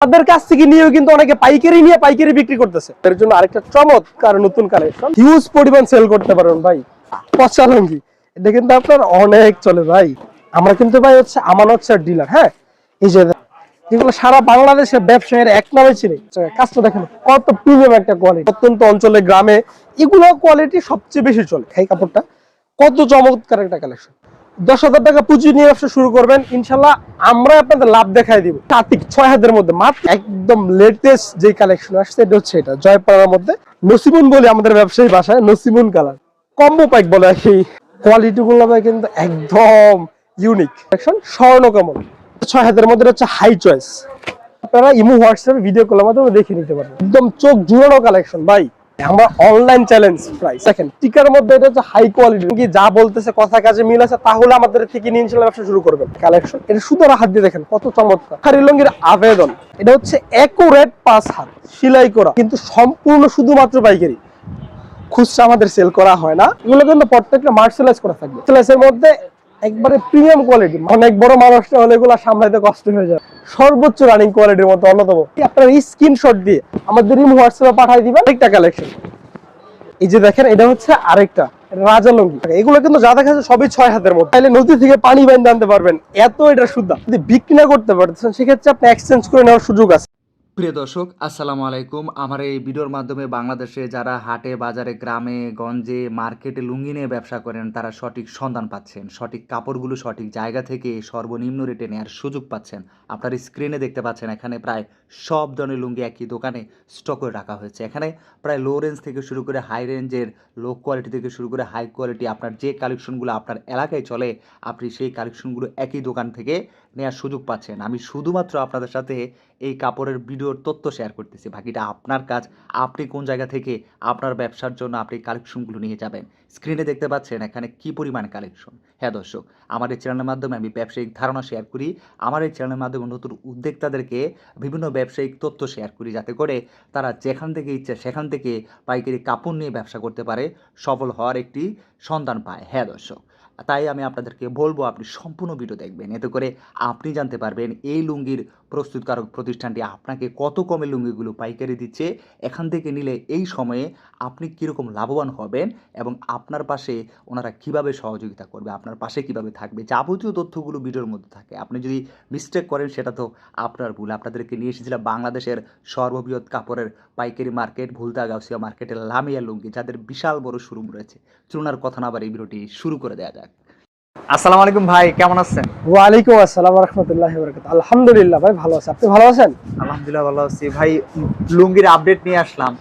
তাদের কাছ থেকে নিয়েও কিন্তু অনেকে পাইকারি নিয়ে পাইকারি বিক্রি করতেছে। এর জন্য আরেকটা চমৎকার নতুন কালেকশন হিউজ পরিমাণ সেল করতে পারবেন ভাই। পচা লুঙ্গি এটা কিন্তু আপনার অনেক চলে ভাই। আমরা কিন্তু ভাই হচ্ছে আমানত স্যার ডিলার হ্যাঁ? এই যে যেগুলো সারা বাংলাদেশের ব্যবসায়ের এক নামে চিনি। কাজটা দেখেন, কত প্রিমিয়াম একটা কোয়ালিটি অত্যন্ত অঞ্চলে, গ্রামে, এগুলো কোয়ালিটি সবচেয়ে বেশি চলে। এই কাপড়টা কত চমৎকার একটা কালেকশন দশ হাজার টাকা পুঁজি নিয়ে ব্যবসা শুরু করবেন, ইনশাল্লাহ আমরা আপনাদের লাভ দেখাই দিব। কার্তিক, ছয় হাজারের মধ্যে মাত্র একদম লেটেস্ট যে কালেকশন আসছে, এটা হচ্ছে এটা, জয়পাড়ার মধ্যে নসিমুন বলে আমাদের ব্যবসায়ী ভাষায় নসিমুন কালার কম্বো পাইক বলে কি কোয়ালিটি গুলো কিন্তু একদম ইউনিক কালেকশন স্বর্ণ কমল ছয় হাজারের মধ্যে হচ্ছে হাই চয়েস আপনারা ইমো হোয়াটসঅ্যাপে ভিডিও কলের মাধ্যমে দেখে নিতে পারেন একদম চোখ জুড়ানো কালেকশন ভাই। আমরা অনলাইন চ্যালেঞ্জ প্রাইস দেখেন টিকার মধ্যে এটা হচ্ছে হাই কোয়ালিটি যা বলতেছে, কথা কাজে মিল আছে, তাহলে আমাদের থেকে নিয়ে ব্যবসা শুরু করবেন। কালেকশন এটা হাত দিয়ে দেখেন, কত চমৎকার। খারি লঙ্গির আবেদন। এটা হচ্ছে একুরেট পাঁচ হাত, সেলাই করা। কিন্তু সম্পূর্ণ শুধুমাত্র পাইকারি। খুচরা আমাদের সেল করা হয় না। এগুলো কিন্তু প্রত্যেকটা মার্শালাইজ করা থাকবে। মধ্যে একবারে প্রিমিয়াম কোয়ালিটি অনেক বড় মানুষটা হলে এগুলো সামলাইতে কষ্ট হয়ে যায় সর্বোচ্চ রানিং কোয়ালিটির মধ্যে অন্যতম। আপনার এই স্ক্রিনশট দিয়ে আমাদের ইমো হোয়াটসঅ্যাপে পাঠিয়ে দিবেন। একটা কালেকশন এই যে দেখেন, এটা হচ্ছে আরেকটা, রাজা লঙ্গি। এগুলো কিন্তু যা দেখা সবই ছয় হাতের মধ্যে। তাহলে নদী থেকে পানি বাইন্দে আনতে পারবেন। এত এটা শুদ্ধ যদি বিক্রি না করতে পারতেছেন, সেক্ষেত্রে আপনি এক্সচেঞ্জ করে নেওয়ার সুযোগ আছে। প্রিয় দর্শক, আসসালামু আলাইকুম। আমার এই ভিডিওর মাধ্যমে বাংলাদেশে যারা হাটে, বাজারে, গ্রামে, গঞ্জে, মার্কেটে লুঙ্গি নিয়ে ব্যবসা করেন, তারা সঠিক সন্ধান পাচ্ছেন, সঠিক কাপড়গুলো সঠিক জায়গা থেকে সর্বনিম্ন রেটে নেওয়ার সুযোগ পাচ্ছেন। আপনার স্ক্রিনে দেখতে পাচ্ছেন, এখানে প্রায় সব ধরনের লুঙ্গি একই দোকানে স্টক করে রাখা হয়েছে। এখানে প্রায় লো রেঞ্জ থেকে শুরু করে হাই রেঞ্জের লো কোয়ালিটি থেকে শুরু করে হাই কোয়ালিটি আপনার যে কালেকশনগুলো আপনার এলাকায় চলে, আপনি সেই কালেকশনগুলো একই দোকান থেকে নেওয়ার সুযোগ পাচ্ছেন। আমি শুধুমাত্র আপনাদের সাথে এই কাপড়ের ভিডিওর তথ্য শেয়ার করতেছি। বাকিটা আপনার কাজ, আপনি কোন জায়গা থেকে আপনার ব্যবসার জন্য আপনি কালেকশনগুলো নিয়ে যাবেন। স্ক্রিনে দেখতে পাচ্ছেন এখানে কি পরিমাণ কালেকশন হ্যাঁ দর্শক, আমার এই চ্যানেলের মাধ্যমে আমি ব্যবসায়িক ধারণা শেয়ার করি। আমার এই চ্যানেলের মাধ্যমে নতুন উদ্যোক্তাদেরকে বিভিন্ন ব্যবসায়িক তথ্য শেয়ার করি, যাতে করে তারা যেখান থেকে ইচ্ছা সেখান থেকে পাইকারি কাপড় নিয়ে ব্যবসা করতে পারে, সফল হওয়ার একটি সন্ধান পায়। হ্যাঁ দর্শক তাই আমি আপনাদেরকে বলব, আপনি সম্পূর্ণ ভিডিও দেখবেন। এতে করে আপনি জানতে পারবেন এই লুঙ্গির প্রস্তুতকারক প্রতিষ্ঠানটি আপনাকে কত কমে লুঙ্গিগুলো পাইকারি দিচ্ছে, এখান থেকে নিলে এই সময়ে আপনি কীরকম লাভবান হবেন এবং আপনার পাশে ওনারা কীভাবে সহযোগিতা করবে, আপনার পাশে কীভাবে থাকবে, যাবতীয় তথ্যগুলো ভিডিওর মধ্যে থাকে। আপনি যদি মিস্টেক করেন, সেটা তো আপনার ভুল। আপনাদেরকে নিয়ে এসেছিলাম বাংলাদেশের সর্ববৃহৎ কাপড়ের পাইকারি মার্কেট, ভুলতা গাউসিয়া মার্কেটের লামিয়া লুঙ্গি, যাদের বিশাল বড় শোরুম রয়েছে। চলুন আর কথা না আবার এই ভিডিওটি শুরু করে দেওয়া যাক। আসসালামু আলাইকুম ভাই কেমন আছেন? ওয়ালাইকুম আসসালাম রহমতুল্লাহ বরকাত আলহামদুলিল্লাহ ভাই ভালো আছে। আপনি ভালো আছেন? আলহামদুলিল্লাহ ভালো আছি। ভাই লুঙ্গির আপডেট নিয়ে আসলাম।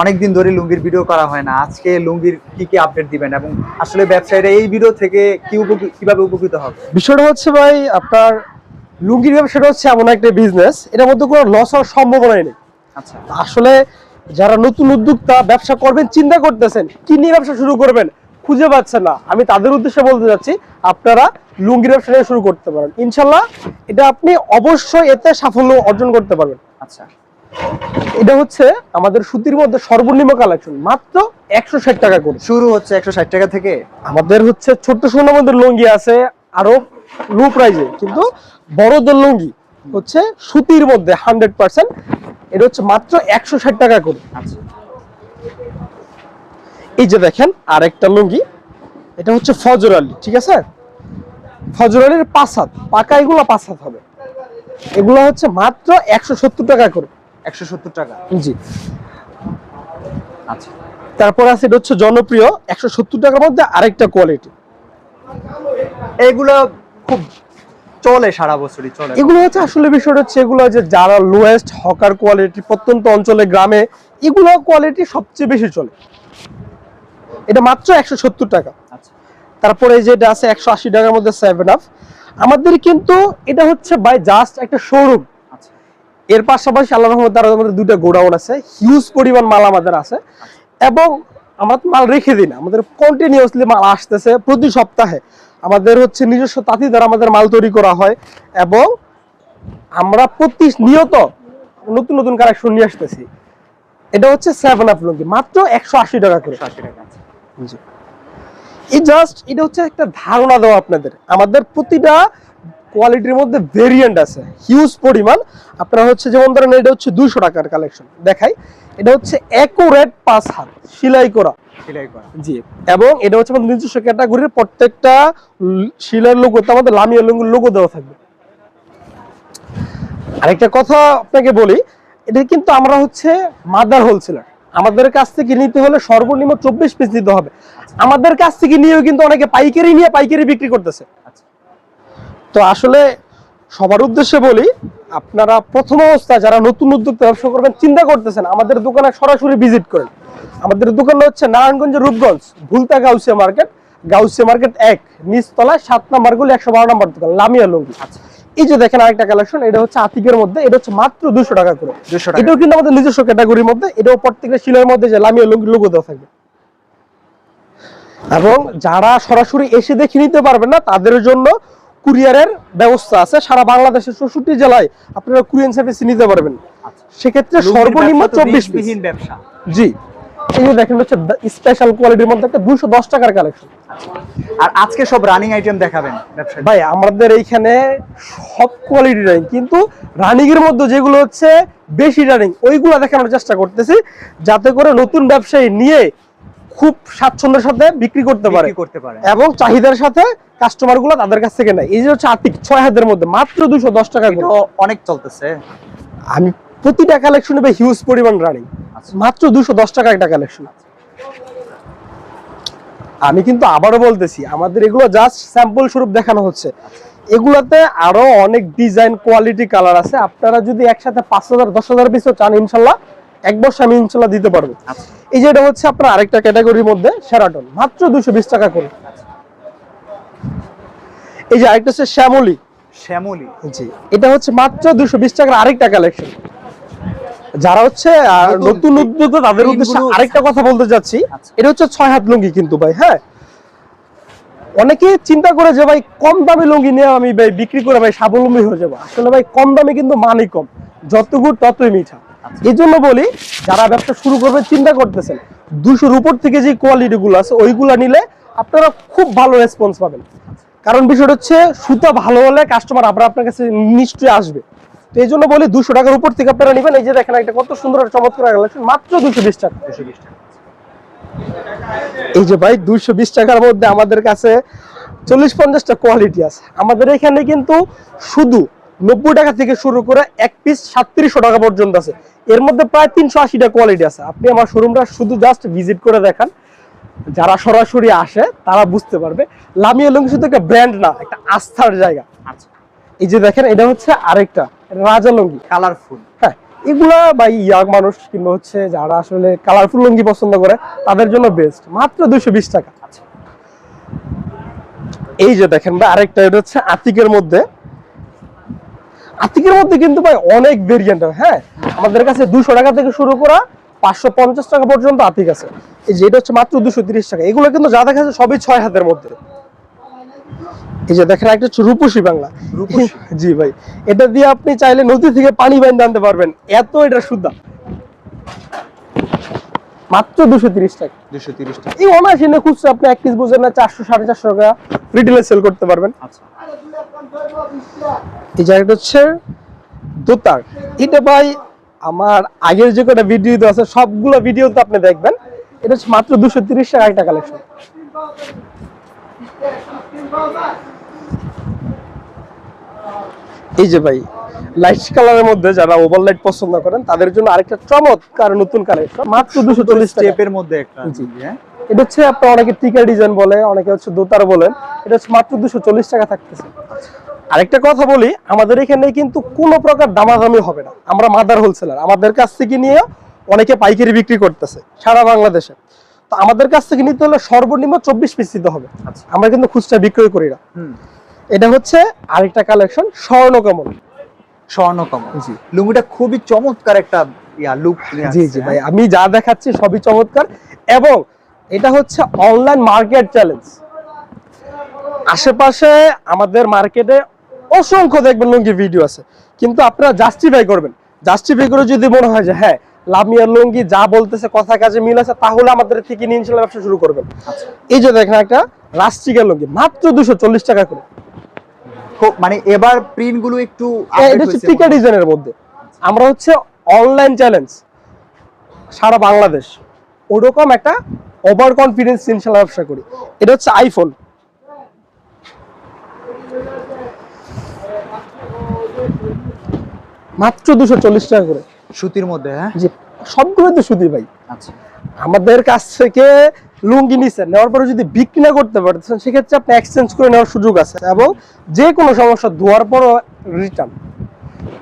অনেকদিন ধরে লুঙ্গির ভিডিও করা হয় না। আজকে লুঙ্গির কি কি আপডেট দিবেন এবং আসলে ব্যবসায়ীরা এই ভিডিও থেকে কি উপকৃত কীভাবে উপকৃত হবে? বিষয়টা হচ্ছে ভাই আপনার লুঙ্গির ব্যবসাটা হচ্ছে এমন একটা বিজনেস এটার মধ্যে কোনো লস হওয়ার সম্ভাবনাই নেই। আচ্ছা। আসলে যারা নতুন উদ্যোক্তা ব্যবসা করবেন চিন্তা করতেছেন কি নিয়ে ব্যবসা শুরু করবেন? খুঁজে পাচ্ছে না। আমি তাদের উদ্দেশ্যে বলতে যাচ্ছি আপনারা লুঙ্গির ব্যবসা শুরু করতে পারেন। ইনশাল্লাহ এটা আপনি অবশ্যই এতে সাফল্য অর্জন করতে পারবেন। আচ্ছা। এটা হচ্ছে আমাদের সুতির মধ্যে সর্বনিম্ন কালেকশন মাত্র একশো ষাট টাকা করে। শুরু হচ্ছে একশো ষাট টাকা থেকে? আমাদের হচ্ছে ছোট্ট সোনার মধ্যে লুঙ্গি আছে আরও লো প্রাইজে কিন্তু বড়দের লুঙ্গি হচ্ছে সুতির মধ্যে হান্ড্রেড পার্সেন্ট এটা হচ্ছে মাত্র একশো ষাট টাকা করে। আচ্ছা। এই যে দেখেন আরেকটা লুঙ্গি। এটা হচ্ছে ফজর আলী ঠিক আছে? ফজর আলীর পাঁচ হাত পাকা এগুলো পাঁচ হাত হবে। এগুলো হচ্ছে মাত্র একশো সত্তর টাকা করে। একশো সত্তর টাকা? জি। আচ্ছা। তারপর আছে এটা হচ্ছে জনপ্রিয় একশো সত্তর টাকার মধ্যে আরেকটা কোয়ালিটি। এইগুলো খুব চলে সারা বছরই চলে। এগুলো হচ্ছে আসলে বিষয়টা হচ্ছে এগুলো যে যারা লোয়েস্ট হকার কোয়ালিটি প্রত্যন্ত অঞ্চলে গ্রামে এগুলো কোয়ালিটি সবচেয়ে বেশি চলে। এটা মাত্র একশো সত্তর টাকা। আচ্ছা। তারপরে এই যে এটা আছে একশো আশি টাকার মধ্যে সেভেন আপ আমাদের কিন্তু এটা হচ্ছে বাই জাস্ট একটা শোরুম আচ্ছা। এর পাশাপাশি আল্লাহ রহমত আর আমাদের দুইটা গোডাউন আছে। হিউজ পরিমাণ মাল আমাদের আছে। এবং আমরা তো মাল রেখে দিই না। আমাদের কন্টিনিউসলি মাল আসতেছে প্রতি সপ্তাহে। আমাদের হচ্ছে নিজস্ব তাঁতি দ্বারা আমাদের মাল তৈরি করা হয়। এবং আমরা প্রতি নিয়ত নতুন নতুন কালেকশন নিয়ে আসতেছি। এটা হচ্ছে সেভেন আপ লুঙ্গি। মাত্র একশো আশি টাকা করে। আশি টাকা আচ্ছা। এই জাস্ট এটা হচ্ছে একটা ধারণা দেওয়া আপনাদের। আমাদের প্রতিটা কোয়ালিটির মধ্যে ভেরিয়েন্ট আছে হিউজ পরিমাণ। আপনারা হচ্ছে যেমন ধরেন এটা হচ্ছে দুইশো টাকার কালেকশন দেখাই এটা হচ্ছে একুরেট পাঁচ হাত সেলাই করা। জি এবং এটা হচ্ছে আমাদের নিজস্ব ক্যাটাগরির প্রত্যেকটা শিলার লোগোতে আমাদের লামিয়া লোগো দেওয়া থাকবে। আরেকটা কথা আপনাকে বলি এটা কিন্তু আমরা হচ্ছে মাদার হোলসেলার আমাদের কাছ থেকে নিতে হলে সর্বনিম্ন চব্বিশ পিস নিতে হবে। আমাদের কাছ থেকে নিয়েও কিন্তু অনেকে পাইকারি নিয়ে পাইকারি বিক্রি করতেছে। তো আসলে সবার উদ্দেশ্যে বলি, আপনারা প্রথম অবস্থায় যারা নতুন উদ্যোক্তা ব্যবসা করবেন, চিন্তা করতেছেন, আমাদের দোকানে সরাসরি ভিজিট করেন। আমাদের দোকান হচ্ছে নারায়ণগঞ্জের রূপগঞ্জ, ভুলতা গাউসিয়া মার্কেট গাউসিয়া মার্কেট এক, নিচতলায় সাত নাম্বার গুলি, একশো বারো নাম্বার দোকান, লামিয়া লুঙ্গি। আচ্ছা এই যে দেখেন আরেকটা কালেকশন এটা হচ্ছে আতিকের মধ্যে এটা হচ্ছে মাত্র দুশো টাকা করে। এটাও কিন্তু আমাদের নিজস্ব ক্যাটাগরির মধ্যে এটাও প্রত্যেকটা শিলের মধ্যে যে লামিয়া লুঙ্গি লোগো দেওয়া থাকবে। এবং যারা সরাসরি এসে দেখে নিতে পারবেন না তাদের জন্য কুরিয়ারের ব্যবস্থা আছে। সারা বাংলাদেশের চৌষট্টি জেলায় আপনারা কুরিয়ান সার্ভিস নিতে পারবেন। আচ্ছা। সেক্ষেত্রে সর্বনিম্ন চব্বিশ ব্যবসা। জি। এই যে দেখেন হচ্ছে স্পেশাল কোয়ালিটির মধ্যে একটা দুশো দশ টাকার কালেকশন আর আজকে সব রানিং আইটেম দেখাবেন ভাই আমাদের এইখানে সব কোয়ালিটি রানিং কিন্তু রানিং এর মধ্যে যেগুলো হচ্ছে বেশি রানিং ওইগুলো দেখানোর চেষ্টা করতেছি যাতে করে নতুন ব্যবসায়ী নিয়ে খুব স্বাচ্ছন্দ্যের সাথে বিক্রি করতে পারে। করতে পারে। এবং চাহিদার সাথে কাস্টমারগুলো তাদের কাছ থেকে নেয়। এই যে হচ্ছে আর্থিক ছয় হাজারের মধ্যে মাত্র দুশো দশ টাকা অনেক চলতেছে। আমি প্রতিটা কালেকশন ভাই হিউজ পরিমাণ রানিং আচ্ছা। মাত্র দুশো দশ টাকা একটা কালেকশন আমি কিন্তু আবারও বলতেছি আমাদের এগুলো জাস্ট স্যাম্পল স্বরূপ দেখানো হচ্ছে। এগুলাতে আরও অনেক ডিজাইন কোয়ালিটি কালার আছে। আপনারা যদি একসাথে পাঁচ হাজার দশ হাজার পিসও চান ইনশাল্লাহ এক বছর আমি ইনশাল্লাহ দিতে পারব। আচ্ছা। এই যে এটা হচ্ছে আপনার আরেকটা ক্যাটাগরির মধ্যে সেরাটন মাত্র দুশো বিশ টাকা করে। এই যে আরেকটা হচ্ছে শ্যামলি শ্যামলি জি এটা হচ্ছে মাত্র দুশো বিশ টাকার আরেকটা কালেকশন যারা হচ্ছে নতুন উদ্যোক্তা তাদের উদ্দেশ্যে আরেকটা কথা বলতে যাচ্ছি আচ্ছা। এটা হচ্ছে ছয় হাত লুঙ্গি কিন্তু ভাই হ্যাঁ? অনেকে চিন্তা করে যে ভাই কম দামে লুঙ্গি নিয়ে আমি ভাই বিক্রি করে ভাই স্বাবলম্বী হয়ে যাব। আসলে ভাই কম দামে কিন্তু মানই কম। যত গুড় ততই মিঠা। এই জন্য বলি যারা ব্যবসা শুরু করবে চিন্তা করতেছেন দুশোর উপর থেকে যে কোয়ালিটি গুলো আছে ওইগুলা নিলে আপনারা খুব ভালো রেসপন্স পাবেন। কারণ বিষয়টা হচ্ছে সুতা ভালো হলে কাস্টমার আবার আপনার কাছে নিশ্চয়ই আসবে। তো এই জন্য বলি দুশো টাকার উপর থেকে আপনারা নেবেন। এই যে দেখেন একটা কত সুন্দর চমৎকার কালেকশন মাত্র দুশো বিশ টাকা। দুশো বিশ টাকা এই যে ভাই দুইশো বিশ টাকার মধ্যে আমাদের কাছে চল্লিশ পঞ্চাশটা কোয়ালিটি আছে। আমাদের এখানে কিন্তু শুধু নব্বই টাকা থেকে শুরু করে এক পিস সাতত্রিশশো টাকা পর্যন্ত আছে। এর মধ্যে প্রায় তিনশো আশিটা কোয়ালিটি আছে। আপনি আমার শোরুমটা শুধু জাস্ট ভিজিট করে দেখান। যারা সরাসরি আসে তারা বুঝতে পারবে। লামিয়া লুঙ্গি শুধু একটা ব্র্যান্ড না একটা আস্থার জায়গা। আচ্ছা। এই যে দেখেন এটা হচ্ছে আরেকটা। রাজা লুঙ্গি। কালারফুল। হ্যাঁ এগুলা ভাই ইয়াং মানুষ কিংবা হচ্ছে যারা আসলে কালারফুল লুঙ্গি পছন্দ করে তাদের জন্য বেস্ট মাত্র দুশো বিশ টাকা। আচ্ছা। এই যে দেখেন ভাই আরেকটা এটা হচ্ছে আতিকের মধ্যে। আতিকের মধ্যে কিন্তু ভাই অনেক ভেরিয়েন্ট হ্যাঁ আমাদের কাছে দুশো টাকা থেকে শুরু করা পাঁচশো পঞ্চাশ টাকা পর্যন্ত আতিক আছে। এই যে এটা হচ্ছে মাত্র দুশো তিরিশ টাকা। এগুলো কিন্তু যা দেখা যাচ্ছে সবই ছয় হাতের মধ্যে। এই যে দেখেন একটা হচ্ছে রূপসী বাংলা। জি ভাই এটা দিয়ে আপনি চাইলে নদী থেকে পানি বাইন আনতে পারবেন। এত এটা সুদ্ধা মাত্র দুশো তিরিশ টাকা। দুশো তিরিশ টাকা। এই অনায়াসে নিয়ে খুচরা আপনি এক পিস বুঝেন না চারশো সাড়ে চারশো টাকা রিটেলে সেল করতে পারবেন। আচ্ছা। এই জায়গাটা হচ্ছে দোতার। এটা ভাই আমার আগের যে কটা ভিডিও আছে সবগুলো ভিডিও তো আপনি দেখবেন। এটা হচ্ছে মাত্র দুশো তিরিশ টাকা একটা কালেকশন এই যে ভাই লাইট কালারের মধ্যে যারা ওভারলাইট পছন্দ করেন তাদের জন্য আরেকটা চমৎকার নতুন কালেকশন মাত্র দুশো চল্লিশ টাকা। স্টেপের মধ্যে একটা জি। হ্যাঁ? এটা হচ্ছে আপনার অনেকে টিকা ডিজাইন বলে অনেকে হচ্ছে দোতার বলেন। এটা হচ্ছে মাত্র দুশো চল্লিশ টাকা থাকতেছে। আরেকটা কথা বলি আমাদের এখানে কিন্তু কোনো প্রকার দামাদামি হবে না। আমরা মাদার হোলসেলার আমাদের কাছ থেকে নিয়ে অনেকে পাইকারি বিক্রি করতেছে সারা বাংলাদেশে। তো আমাদের কাছ থেকে নিতে হলে সর্বনিম্ন চব্বিশ পিস দিতে হবে। আচ্ছা। আমরা কিন্তু খুচরা বিক্রয় করি না। এটা হচ্ছে আরেকটা কালেকশন স্বর্ণকমল। স্বর্ণকমল। জি। লুঙ্গিটা খুবই চমৎকার একটা ইয়া লুক জি জি ভাই আমি যা দেখাচ্ছি সবই চমৎকার। এবং এটা হচ্ছে অনলাইন মার্কেট চ্যালেঞ্জ আশেপাশে আমাদের মার্কেটে অসংখ্য দেখবেন লুঙ্গি ভিডিও আছে। কিন্তু আপনারা জাস্টিফাই করবেন। জাস্টিফাই করে যদি মনে হয় যে হ্যাঁ লামিয়ার লুঙ্গি যা বলতেছে কথা কাজে মিল আছে তাহলে আমাদের থেকে নিয়ে ইনশাল্লাহ ব্যবসা শুরু করবেন। আচ্ছা। এই যে দেখেন একটা রাষ্ট্রিকের লুঙ্গি মাত্র দুশো চল্লিশ টাকা করে। মানে এবার প্রিন্টগুলো একটু টিকা ডিজাইনের মধ্যে। আমরা হচ্ছে অনলাইন চ্যালেঞ্জ সারা বাংলাদেশ। ওরকম একটা ওভার কনফিডেন্স ইনশাল্লাহ ব্যবসা করি। এটা হচ্ছে আইফোন মাত্র দুশো চল্লিশ টাকা করে। সুতির মধ্যে হ্যাঁ? জি সবগুলো তো সুতি ভাই। আচ্ছা। আমাদের কাছ থেকে লুঙ্গি নিচ্ছেন নেওয়ার পরে যদি বিক্রি না করতে পারতেছেন সেক্ষেত্রে আপনি এক্সচেঞ্জ করে নেওয়ার সুযোগ আছে এবং যে কোনো সমস্যা ধোয়ার পরও রিটার্ন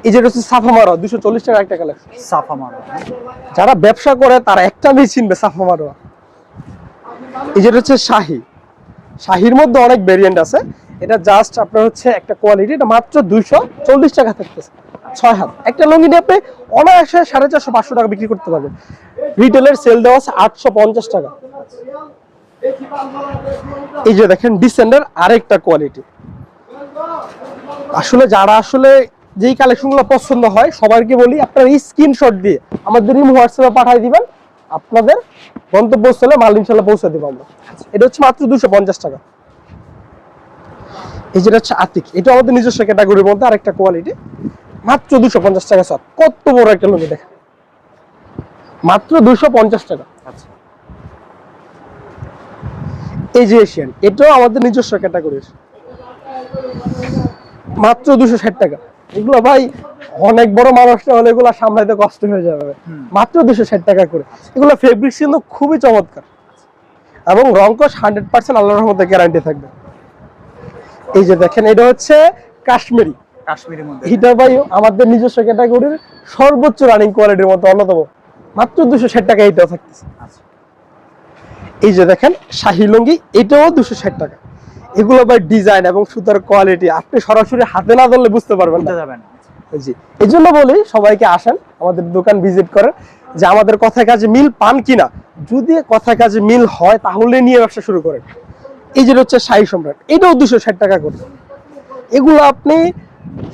এই যেটা হচ্ছে সাফা মারোয়া দুশো চল্লিশ টাকা একটা কালেকশন সাফা মারো হ্যাঁ? যারা ব্যবসা করে তারা একটা চিনবে সাফা মারোয়া এই যেটা হচ্ছে শাহি। শাহির মধ্যে অনেক ভেরিয়েন্ট আছে। এটা জাস্ট আপনার হচ্ছে একটা কোয়ালিটি এটা মাত্র দুইশো চল্লিশ টাকা থাকতেছে। ছয় হাত। একটা লুঙ্গি নিয়ে আপনি অনায়াসে সাড়ে চারশো, পাঁচশো টাকা বিক্রি করতে পারবেন। রিটেলের সেল দেওয়া আছে আটশো পঞ্চাশ টাকা। এই যে দেখেন ডিসেন্ডার আরেকটা কোয়ালিটি আসলে যারা আসলে যেই কালেকশনগুলো পছন্দ হয়, সবাইকে বলি আপনারা এই স্ক্রিনশট দিয়ে আমাদের ইমো হোয়াটসঅ্যাপে পাঠিয়ে দিবেন। আপনাদের গন্তব্যস্থলে মাল ইনশাল্লাহ পৌঁছে দেবো আমরা। এটা হচ্ছে মাত্র দুশো পঞ্চাশ টাকা। এই যেটা হচ্ছে আতিক, এটা আমাদের নিজস্ব ক্যাটাগরির মধ্যে আরেকটা কোয়ালিটি মাত্র দুশো পঞ্চাশ টাকা সব কত বড় একটা লুঙ্গি দেখেন। মাত্র দুশো পঞ্চাশ টাকা। আচ্ছা। এই যে এশিয়ান এটাও আমাদের নিজস্ব ক্যাটাগরির মাত্র দুশো ষাট টাকা। এগুলো ভাই অনেক বড় মানুষটা হলে এগুলো সামলাইতে কষ্ট হয়ে যাবে মাত্র দুশো ষাট টাকা করে। এগুলো ফেব্রিক্স কিন্তু খুবই চমৎকার। এবং রংকশ হান্ড্রেড পার্সেন্ট আল্লাহর মধ্যে গ্যারান্টি থাকবে। এই যে দেখেন এটা হচ্ছে কাশ্মীরি। কাশ্মীরের মধ্যে। এটা ভাই আমাদের নিজস্ব ক্যাটাগরির সর্বোচ্চ রানিং কোয়ালিটির মধ্যে অন্যতম। মাত্র দুশো ষাট টাকা এটাও থাকতেছে। আচ্ছা। এই যে দেখেন শাহি লুঙ্গি এটাও দুশো ষাট টাকা। এগুলো ভাই ডিজাইন এবং সুতার কোয়ালিটি আপনি সরাসরি হাতে না ধরলে বুঝতে পারবেন না। জি এই জন্য বলি সবাইকে আসেন আমাদের দোকান ভিজিট করেন যে আমাদের কথায় কাজে মিল পান কিনা। যদি কথায় কাজে মিল হয় তাহলে নিয়ে ব্যবসা শুরু করেন। এই যেটা হচ্ছে শাহী সম্রাট এটাও দুশো ষাট টাকা করে। এগুলো আপনি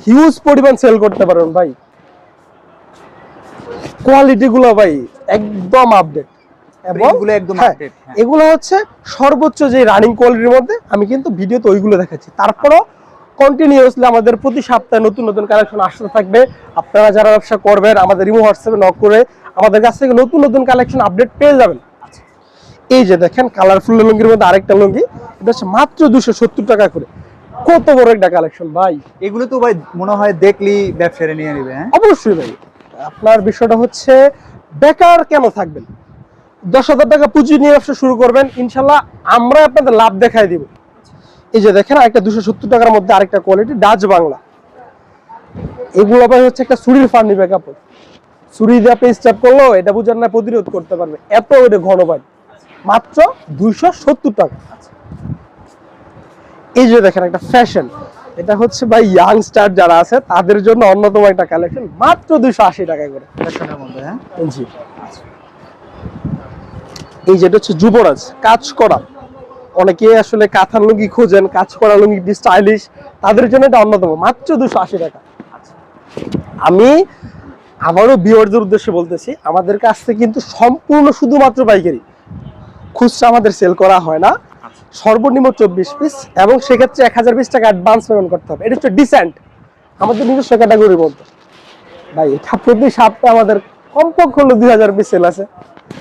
হিউজ পরিমাণ সেল করতে পারেন ভাই। কোয়ালিটি গুলো ভাই একদম আপডেট এবং একদম হ্যাঁ, হ্যাঁ। এগুলো হচ্ছে সর্বোচ্চ যে রানিং কোয়ালিটির মধ্যে আমি কিন্তু ভিডিওতে ওইগুলো দেখাচ্ছি। তারপরও কন্টিনিউয়াসলি আমাদের প্রতি সপ্তাহে নতুন নতুন কালেকশন আসতে থাকবে। আপনারা যারা ব্যবসা করবেন আমাদের রিমো হোয়াটসঅ্যাপে নক করে আমাদের কাছ থেকে নতুন নতুন কালেকশন আপডেট পেয়ে যাবেন। এই যে দেখেন কালারফুল লুঙ্গির মধ্যে আরেকটা লুঙ্গি এটা হচ্ছে মাত্র দুশো সত্তর টাকা করে। কত বড় একটা কালেকশন ভাই। এগুলো তো ভাই মনে হয় দেখলি ব্যবসায়ী নিয়ে নিবে হ্যাঁ? অবশ্যই ভাই। আপনার বিষয়টা হচ্ছে বেকার কেন থাকবেন? দশ হাজার টাকা পুঁজি নিয়ে ব্যবসা শুরু করবেন ইনশাল্লাহ আমরা আপনাদের লাভ দেখাই দিব। এই যে দেখেন একটা দুশো সত্তর টাকার মধ্যে আরেকটা কোয়ালিটি ডাচ বাংলা। এগুলো ভাই হচ্ছে একটা চুরির ফার নিবে কাপড় চুরি দিয়ে আপনি স্টার্ট করলেও এটা বুঝার না প্রতিরোধ করতে পারবে। এত এটা ঘন পাই মাত্র দুইশো সত্তর টাকা। এই যে দেখেন একটা ফ্যাশন এটা হচ্ছে ভাই ইয়াং স্টার যারা আছে তাদের জন্য অন্যতম একটা কালেকশন মাত্র দুইশো আশি টাকা করে। হ্যাঁ? জি। এই যেটা হচ্ছে যুবরাজ কাজ করা। অনেকে আসলে কাঁথার লুঙ্গি খোঁজেন কাজ করা লুঙ্গি স্টাইলিশ তাদের জন্য এটা অন্যতম মাত্র দুশো আশি টাকা। আমি আবারও বিওয়ারদের উদ্দেশ্যে বলতেছি আমাদের কাছ থেকে কিন্তু সম্পূর্ণ শুধুমাত্র পাইকারি। খুচরা আমাদের সেল করা হয় না সর্বনিম্ন চব্বিশ পিস এবং সেক্ষেত্রে এক হাজার পিস টাকা অ্যাডভান্স পেমেন্ট করতে হবে। এটা হচ্ছে ডিসেন্ট আমাদের নিজস্ব ক্যাটাগরির মধ্যে ভাই এটা প্রতি সপ্তাহে আমাদের কমপক্ষে হলো দুই হাজার পিস সেল আছে।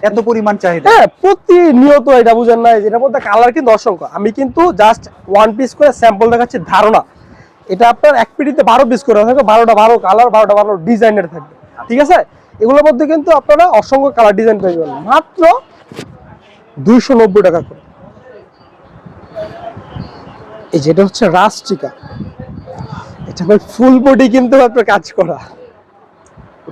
এত পরিমাণ চাহিদা? হ্যাঁ প্রতিনিয়ত এটা বুঝেন না যেটার মধ্যে কালার কিন্তু অসংখ্য। আমি কিন্তু জাস্ট ওয়ান পিস করে স্যাম্পল দেখাচ্ছি ধারণা। এটা আপনার এক পিটিতে বারো পিস করে থাকবে বারোটা বারো কালার বারোটা বারো ডিজাইনের থাকবে ঠিক আছে? এগুলোর মধ্যে কিন্তু আপনারা অসংখ্য কালার ডিজাইন পেয়ে যাবেন। মাত্র দুইশো নব্বই টাকা করে। এই যেটা হচ্ছে রাস্টিকা এটা ভাই ফুল বডি কিন্তু আপনার কাজ করা।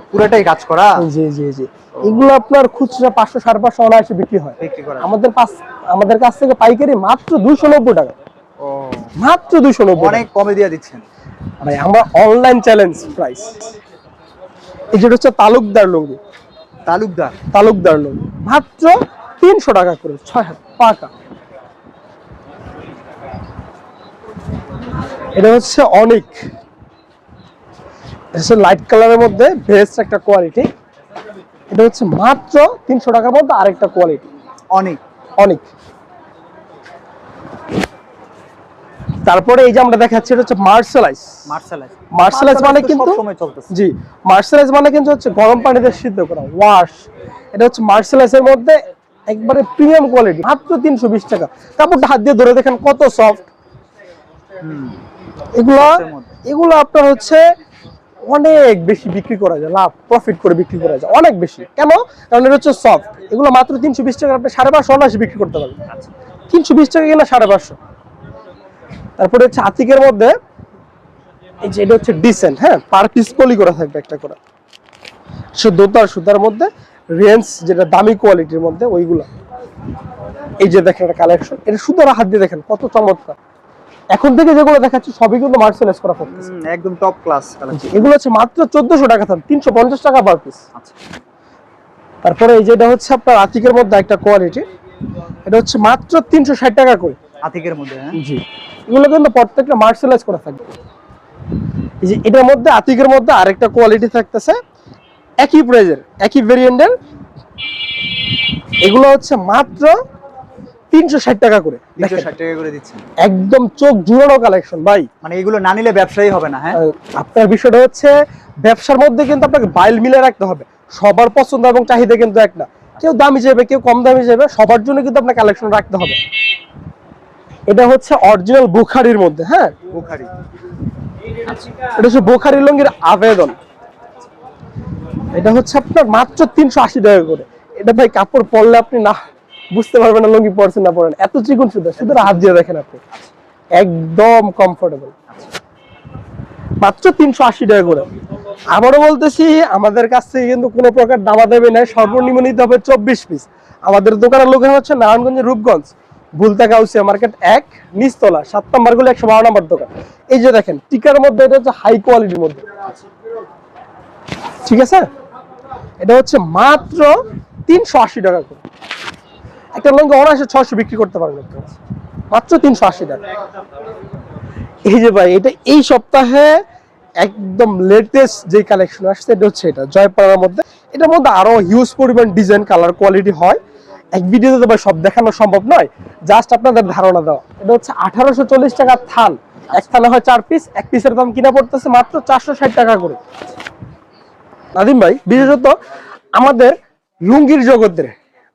পুরোটাই কাজ করা? জি জি জি। এগুলো আপনার খুচরা পাঁচশো সাড়ে পাঁচশো অনায়াসে বিক্রি হয়। বিক্রি করা। আমাদের পাশ আমাদের কাছ থেকে পাইকারি মাত্র দুশো নব্বই টাকা। মাত্র দুশো নব্বই অনেক কমে দিয়ে দিচ্ছেন। ভাই আমরা অনলাইন চ্যালেঞ্জ প্রাইস এই যেটা হচ্ছে তালুকদার লুঙ্গি তালুকদার। তালুকদার লুঙ্গি মাত্র তিনশো টাকা করে ছয় হাত এটা হচ্ছে অনেক। হচ্ছে লাইট কালারের মধ্যে বেস্ট একটা কোয়ালিটি এটা হচ্ছে মাত্র তিনশো টাকার মধ্যে আরেকটা কোয়ালিটি অনেক। অনেক। তারপরে এই যে আমরা দেখাচ্ছি এটা হচ্ছে মার্শালাইজ মার্শালাইজ মার্শালাইজ মানে কিন্তু জি মার্শালাইজ মানে কিন্তু হচ্ছে গরম পানিতে সিদ্ধ করা ওয়াশ এটা হচ্ছে মার্শালাইজের মধ্যে একবারে প্রিমিয়াম কোয়ালিটি মাত্র তিনশো বিশ টাকা। কাপড়টা হাত দিয়ে ধরে দেখেন কত সফট এগুলো এগুলো আপনার হচ্ছে অনেক বেশি বিক্রি করা যায় লাভ প্রফিট করে বিক্রি করা যায় অনেক বেশি। কেন? কারণ এটা হচ্ছে সফট এগুলো মাত্র তিনশো বিশ টাকা আপনি সাড়ে পাঁচশো অনায়াসে বিক্রি করতে পারবেন। তিনশো বিশ টাকা কিনা সাড়ে পাঁচশো। তারপরে হচ্ছে আতিকের মধ্যে এই যে এটা হচ্ছে ডিসেন্ট হ্যাঁ? পার পিস পলি করা থাকবে একটা করে। সে দোতার সুতার মধ্যে রেঞ্জ যেটা দামি কোয়ালিটির মধ্যে ওইগুলো। এই যে দেখেন একটা কালেকশন এটা সুতার হাত দিয়ে দেখেন কত চমৎকার। এখন থেকে যেগুলো দেখাচ্ছি সবই কিন্তু মার্সেলাইজ করা থাকতেছে একদম টপ ক্লাস এগুলো হচ্ছে মাত্র চোদ্দশো টাকা থাম তিনশো পঞ্চাশ টাকা পার পিস আচ্ছা। তারপরে এই যেটা হচ্ছে আপনার আতিকের মধ্যে একটা কোয়ালিটি এটা হচ্ছে মাত্র তিনশো ষাট টাকা করে আতিকের মধ্যে হ্যাঁ? জি। এগুলো কিন্তু প্রত্যেকটা মার্শালাইজ করা থাকবে এই যে এটার মধ্যে আতিকের মধ্যে আরেকটা কোয়ালিটি থাকতেছে একই প্রাইজের একই ভেরিয়েন্টের এগুলো হচ্ছে মাত্র তিনশো ষাট টাকা করে। তিনশো দেখেন, টাকা করে দিচ্ছেন। একদম চোখ জুড়ানো কালেকশন ভাই। মানে এগুলো না নিলে ব্যবসায়ী হবে না হ্যাঁ? আপনার বিষয়টা হচ্ছে ব্যবসার মধ্যে কিন্তু আপনাকে বাইল মিলে রাখতে হবে। সবার পছন্দ এবং চাহিদা কিন্তু এক না। কেউ দামি যাবে কেউ কম দামি যাবে সবার জন্য কিন্তু আপনার কালেকশন রাখতে হবে। এটা হচ্ছে অরিজিনাল বুখারির মধ্যে হ্যাঁ? বুখারি। এটা হচ্ছে বুখারি লুঙ্গির আবেদন। এটা হচ্ছে আপনার মাত্র তিনশো আশি টাকা করে। এটা ভাই কাপড় পরলে আপনি না বুঝতে পারবেন না লুঙ্গি পরছেন না পরেন। এত চিকন সুন্দর শুধু হাত দিয়ে দেখেন আপনি। একদম কমফোর্টেবল মাত্র তিনশো আশি টাকা করে। আবারও বলতেছি, আমাদের কাছ থেকে কিন্তু কোনো প্রকার দামাদামি নাই, সর্বনিম্ন নিতে হবে চব্বিশ পিস আমাদের দোকানের লোকের হচ্ছে নারায়ণগঞ্জের রূপগঞ্জ, ভুলতা গাউসিয়া মার্কেট এক, নিচতলা, সাত নম্বরগুলো, একশো বারো নম্বর দোকান। এই যে দেখেন, টিকার মধ্যে এটা হচ্ছে হাই কোয়ালিটির মধ্যে। ঠিক আছে? এটা হচ্ছে মাত্র তিনশো আশি টাকা করে। একটা লঙ্কা অনায়াসে ছশো বিক্রি করতে পারবেন মাত্র তিনশো আশি টাকা। এই যে ভাই, এটা এই সপ্তাহে একদম লেটেস্ট যে কালেকশন আসছে, এটা হচ্ছে এটা, জয়পাড়ার মধ্যে। এটার মধ্যে আরও হিউজ পরিমাণ ডিজাইন কালার কোয়ালিটি হয়। এক ভিডিওতে তো সব দেখানো সম্ভব নয়। জাস্ট আপনাদের ধারণা দেওয়া। এটা হচ্ছে আঠারোশো চল্লিশ টাকার থান। এক থানে হয় চার পিস এক পিসের দাম কিনা পড়তেছে মাত্র চারশো ষাট টাকা করে। নাদিম ভাই, বিশেষত আমাদের লুঙ্গির জগতের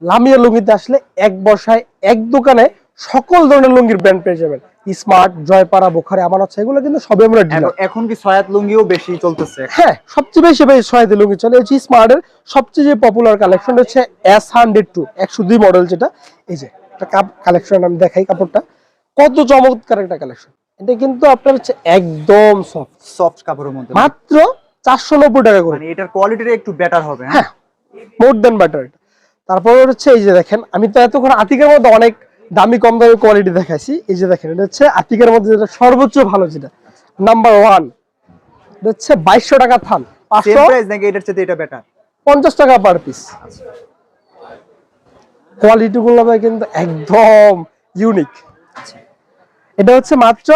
লামিয়া লুঙ্গিতে আসলে এক বসায় এক দোকানে সকল ধরনের লুঙ্গির ব্র্যান্ড পেয়ে যাবেন। স্মার্ট জয়পাড়া বোখারে আমার হচ্ছে এগুলো কিন্তু সবই আমরা এখন- কি সয়াত লুঙ্গিও বেশি চলতেছে? হ্যাঁ সবচেয়ে বেশি বেশি ছয়তে লুঙ্গি চলে। এই স্মার্টের সবচেয়ে যে পপুলার কালেকশন হচ্ছে এস হান্ড্রেড টু একশো দুই মডেল যেটা। এই যে একটা কালেকশন আমি দেখাই কাপড়টা। কত চমৎকার একটা কালেকশন এটা কিন্তু আপনার হচ্ছে একদম সফট সফট কাপড়ের মধ্যে। মাত্র চারশো নব্বই টাকা করে। মানে এটার কোয়ালিটিটা একটু বেটার হবে হ্যাঁ? মোর দেন বাটার তারপর হচ্ছে এই যে দেখেন আমি তো এতক্ষণ আতিকের মধ্যে অনেক দামি কম দামি কোয়ালিটি দেখাইছি। এই যে দেখেন এটা হচ্ছে আতিকের মধ্যে যেটা সর্বোচ্চ ভালো যেটা নাম্বার ওয়ান এটা হচ্ছে বাইশশো টাকা থান পাঁচশো এটার চেয়ে এটা বেটার পঞ্চাশ টাকা পার পিস কোয়ালিটি গুলো ভাই কিন্তু একদম ইউনিক এটা হচ্ছে মাত্র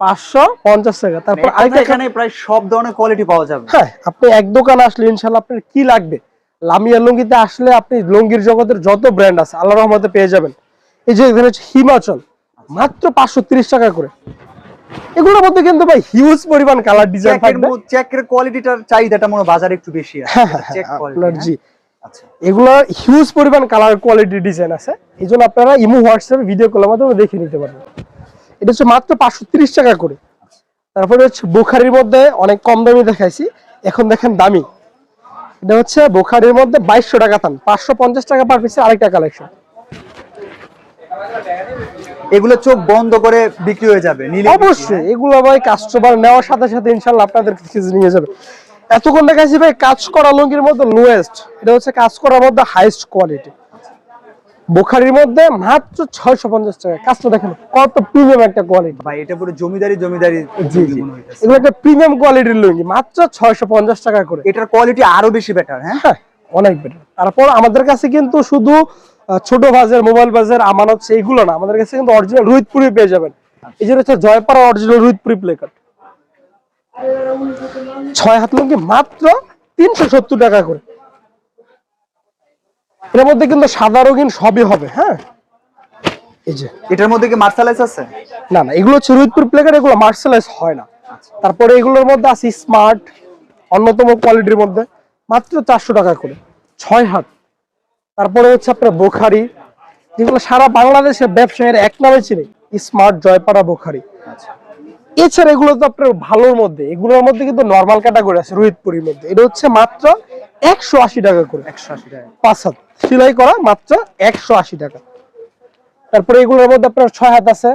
পাঁচশো পঞ্চাশ টাকা। তারপর আরেকটা মানে এখানে প্রায় সব ধরনের কোয়ালিটি পাওয়া যাবে। হ্যাঁ আপনি এক দোকানে আসলে ইনশাল্লাহ আপনার কি লাগবে? লামিয়া লুঙ্গিতে আসলে আপনি লুঙ্গির জগতের যত ব্র্যান্ড আছে আল্লাহ রহমতে পেয়ে যাবেন। এই যে এখানে হচ্ছে হিমাচল মাত্র পাঁচশো টাকা করে। এগুলোর মধ্যে কিন্তু ভাই হিউজ পরিমাণ কালার ডিজাইন চেকের থাকবে। চেকের কোয়ালিটিটার চাহিদাটা মনে বাজারে একটু বেশি আছে। হ্যাঁ হ্যাঁ চেক হ্যাঁ, কোয়ালিটি জি। আচ্ছা। এগুলো হিউজ পরিমাণ কালার কোয়ালিটি ডিজাইন আছে। এই জন্য আপনারা ইমো হোয়াটসঅ্যাপে ভিডিও কলের মাধ্যমে দেখে নিতে পারবেন। এটা হচ্ছে মাত্র পাঁচশো তিরিশ টাকা করে। তারপরে হচ্ছে বুখারির মধ্যে অনেক কম দামি দেখাইছি। এখন দেখেন দামি। এটা হচ্ছে বোখারের মধ্যে বাইশশো টাকা থান পাঁচশো পঞ্চাশ টাকা পার পিসে আরেকটা কালেকশন এগুলো চোখ বন্ধ করে বিক্রি হয়ে যাবে? অবশ্যই এগুলো ভাই কাস্টমার নেওয়ার সাথে সাথে ইনশাল্লাহ আপনাদের কিছু নিয়ে যাবে। এতক্ষণ দেখাচ্ছি ভাই কাজ করা লুঙ্গির মধ্যে লোয়েস্ট এটা হচ্ছে কাজ করার মধ্যে হাইস্ট কোয়ালিটি বুখারির মধ্যে মাত্র ছয়শো পঞ্চাশ টাকা। কাজটা দেখেন কত প্রিমিয়াম একটা কোয়ালিটি ভাই এটা পুরো জমিদারি জমিদারি জি জি। এগুলো একটা প্রিমিয়াম কোয়ালিটির লুঙ্গি মাত্র ছয়শো পঞ্চাশ টাকা করে। এটার কোয়ালিটি আরও বেশি বেটার হ্যাঁ? হ্যাঁ অনেক বেটার তারপর আমাদের কাছে কিন্তু শুধু ছোট বাজার মোবাইল বাজার আমানত এইগুলো না। আমাদের কাছে কিন্তু অরিজিনাল রোহিতপুরি পেয়ে যাবেন। এই যে হচ্ছে জয়পাড়া অরিজিনাল রোহিতপুরি প্লেকার ছয় হাত লুঙ্গি মাত্র তিনশো সত্তর টাকা করে। এর মধ্যে কিন্তু সাদা রঙিন সবই হবে হ্যাঁ? এই যে। এটার মধ্যে কি মার্শালাইজ আছে? না না এগুলো হচ্ছে রোহিতপুর প্লেকার এগুলো মার্শালাইজ হয় না। তারপরে এগুলোর মধ্যে আছে স্মার্ট অন্যতম কোয়ালিটির মধ্যে মাত্র চারশো টাকা করে ছয় হাত। তারপরে হচ্ছে আপনার বোখারি যেগুলো সারা বাংলাদেশে ব্যবসায়ের এক নামে চিনি স্মার্ট জয়পাড়া বোখারি। এছাড়া এগুলো তো আপনার ভালোর মধ্যে এগুলোর মধ্যে কিন্তু নর্মাল ক্যাটাগরি আছে রোহিতপুরের মধ্যে। এটা হচ্ছে মাত্র একশো আশি টাকা করে। একশো আশি টাকা। পাঁচ হাত। সেলাই করা মাত্র একশো আশি টাকা। তারপরে এগুলোর মধ্যে আপনার ছয় হাত আছে।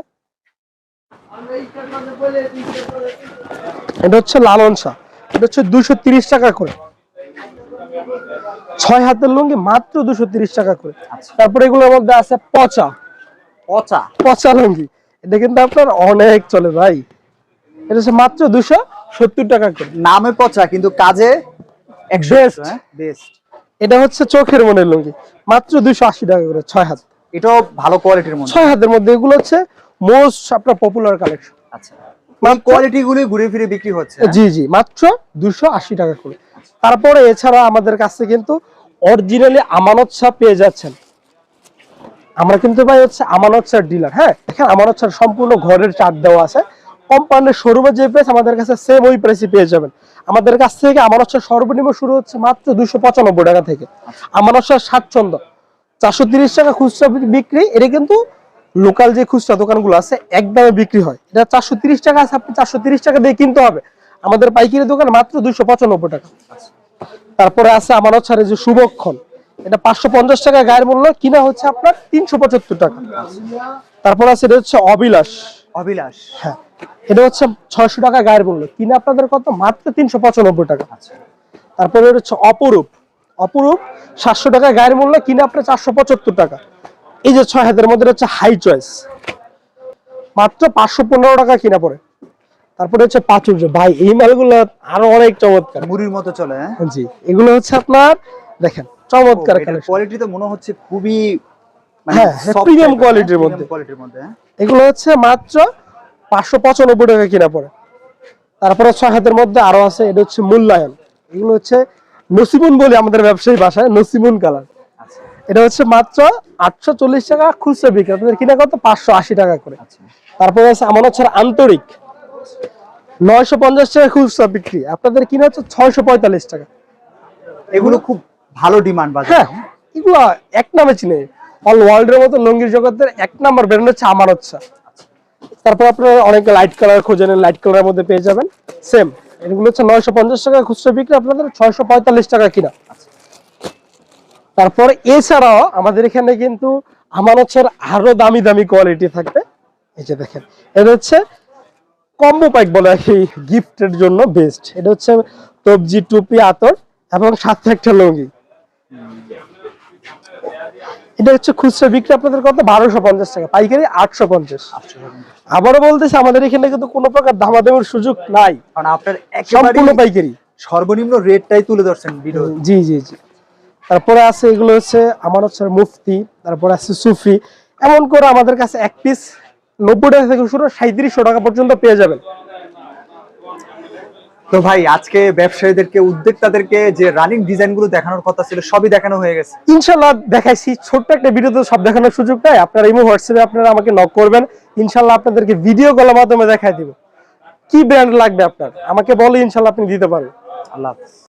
এটা হচ্ছে লালন শাহ। এটা হচ্ছে দুশো তিরিশ টাকা করে। ছয় হাতের লুঙ্গি মাত্র দুশো তিরিশ টাকা করে। তারপরে এগুলোর মধ্যে আছে পচা। পচা। পচা লুঙ্গি। এটা কিন্তু আপনার অনেক চলে ভাই। এটা হচ্ছে মাত্র দুশো সত্তর টাকা করে। নামে পচা কিন্তু কাজে বেস্ট এটা হচ্ছে চোখের মনের লুঙ্গি মাত্র দুশো আশি টাকা করে ছয় হাত। এটাও ভালো কোয়ালিটির মধ্যে ছয় হাতের মধ্যে এগুলো হচ্ছে মোস্ট আপনার পপুলার কালেকশন আচ্ছা। কোয়ালিটি গুলি ঘুরে ফিরে বিক্রি হচ্ছে হ্যাঁ? জি জি মাত্র দুশো আশি টাকা করে। তারপরে এছাড়া আমাদের কাছে কিন্তু অরিজিনালি আমানত ছাপ পেয়ে যাচ্ছেন। আমরা কিন্তু ভাই হচ্ছে আমানত ছাড় ডিলার হ্যাঁ? এখানে আমানত ছাড় সম্পূর্ণ ঘরের চার্ট দেওয়া আছে। কোম্পানির শোরুমের যে প্রাইস আমাদের কাছে সেম ওই প্রাইসে পেয়ে যাবেন। আমাদের কাছ থেকে আমার ছাড় সর্বনিম্ন শুরু হচ্ছে মাত্র দুশো পঁচানব্বই টাকা থেকে। আমার ছাড় স্বাচ্ছন্দ্য। চারশো তিরিশ টাকা খুচরা বিক্রি, এটা কিন্তু লোকাল যে খুচরা দোকানগুলো আছে একদমে বিক্রি হয়। এটা চারশো তিরিশ টাকা আছে, আপনি চারশো তিরিশ টাকা দিয়ে কিনতে হবে। আমাদের পাইকারি দোকান মাত্র দুইশো পঁচানব্বই টাকা। তারপরে আছে আমার হচ্ছে যে শুভক্ষণ এটা পাঁচশো পঞ্চাশ টাকা গায়ের মূল্য, কিনা হচ্ছে আপনার তিনশো পঁচাত্তর টাকা। তারপর আছে, এটা হচ্ছে অবিলাস অবিলাস হ্যাঁ। এটা হচ্ছে ছয়শো টাকা গায়ের মূল্য কিনা আপনাদের কত? মাত্র তিনশো পঁচানব্বই টাকা। আচ্ছা। তারপরে হচ্ছে অপরূপ। অপরূপ সাতশো টাকা গায়ের মূল্য কিনে আপনার চারশো পঁচাত্তর টাকা। এই যে ছয় হাতের মধ্যে হচ্ছে হাই চয়েস মাত্র পাঁচশো পনেরো টাকা কিনা পড়ে। তারপরে হচ্ছে পাঁচুর ভাই এই মালগুলো আরও অনেক চমৎকার। মুড়ির মতো চলে হ্যাঁ? জি এগুলো হচ্ছে আপনার দেখেন চমৎকার কোয়ালিটি তো মনে হচ্ছে খুবই হ্যাঁ, quality-র মধ্যে। কোয়ালিটির মধ্যে হ্যাঁ? এগুলো হচ্ছে মাত্র পাঁচশো পঁচানব্বই টাকা কিনা পড়ে। তারপরে ছয় হাতের মধ্যে আরও আছে এটা হচ্ছে মূল্যায়ন এগুলো হচ্ছে নসিমুন বলি আমাদের ব্যবসায়ী ভাষায় নসিমুন কালার। আচ্ছা। এটা হচ্ছে মাত্র আটশো চল্লিশ টাকা খুচরা বিক্রি। আপনাদের কিনা কত? পাঁচশো আশি টাকা করে। আচ্ছা। তারপরে আছে আমার হচ্ছে আন্তরিক। নয়শো পঞ্চাশ টাকা খুচরা বিক্রি। আপনাদের কিনা হচ্ছে ছয়শো পঁয়তাল্লিশ টাকা। এগুলো খুব ভালো ডিমান্ড বাজার হ্যাঁ। এগুলো এক নামে চিনে। অল ওয়ার্ল্ডের মতো লুঙ্গির জগতের এক নাম্বার ব্র্যান্ড হচ্ছে আমার হচ্ছে। তারপর আপনারা অনেকে লাইট কালার খোঁজেন লাইট কালারের মধ্যে পেয়ে যাবেন। সেম এগুলো হচ্ছে নয়শো পঞ্চাশ টাকা খুচরো বিক্রি, আপনাদের ছয়শো পঁয়তাল্লিশ টাকা কিনা। তারপর এছাড়াও আমাদের এখানে কিন্তু আমার হচ্ছে আরও দামি দামি কোয়ালিটি থাকবে। এই যে দেখেন, এটা হচ্ছে কম্বো প্যাক বলে আর কি গিফটের জন্য বেস্ট এটা হচ্ছে তবজি, টুপি, আতর এবং সাথে একটা লুঙ্গি। এটা হচ্ছে খুচরা বিক্রি আপনাদের কত? বারোশো পঞ্চাশ টাকা। পাইকারি আটশো পঞ্চাশ। আবারও বলতেছে আমাদের এখানে কিন্তু কোনো প্রকার দামাদামির সুযোগ নাই। কারণ আপনার সম্পূর্ণ পাইকারি। সর্বনিম্ন রেটটাই তুলে ধরছেন জি জি জি। তারপরে আছে এগুলো হচ্ছে আমার হচ্ছে মুফতি তারপরে আছে সুফি। এমন করে আমাদের কাছে এক পিস নব্বই টাকা থেকে শুরু সাঁত্রিশশো টাকা পর্যন্ত পেয়ে যাবেন। তো ভাই আজকে ব্যবসায়ীদেরকে উদ্যোক্তাদেরকে যে রানিং ডিজাইনগুলো দেখানোর কথা ছিল সবই দেখানো হয়ে গেছে। ইনশাল্লাহ দেখাইছি ছোট্ট একটা ভিডিও সব দেখানোর সুযোগ নাই। আপনারা ইমো হোয়াটসঅ্যাপে আপনারা আমাকে নক করবেন। ইনশাল্লাহ আপনাদেরকে ভিডিও কলের মাধ্যমে দেখাই দিব। কি ব্র্যান্ড লাগবে আপনার? আমাকে বলে ইনশাল্লাহ আপনি দিতে পারেন আল্লাহ হাফেজ।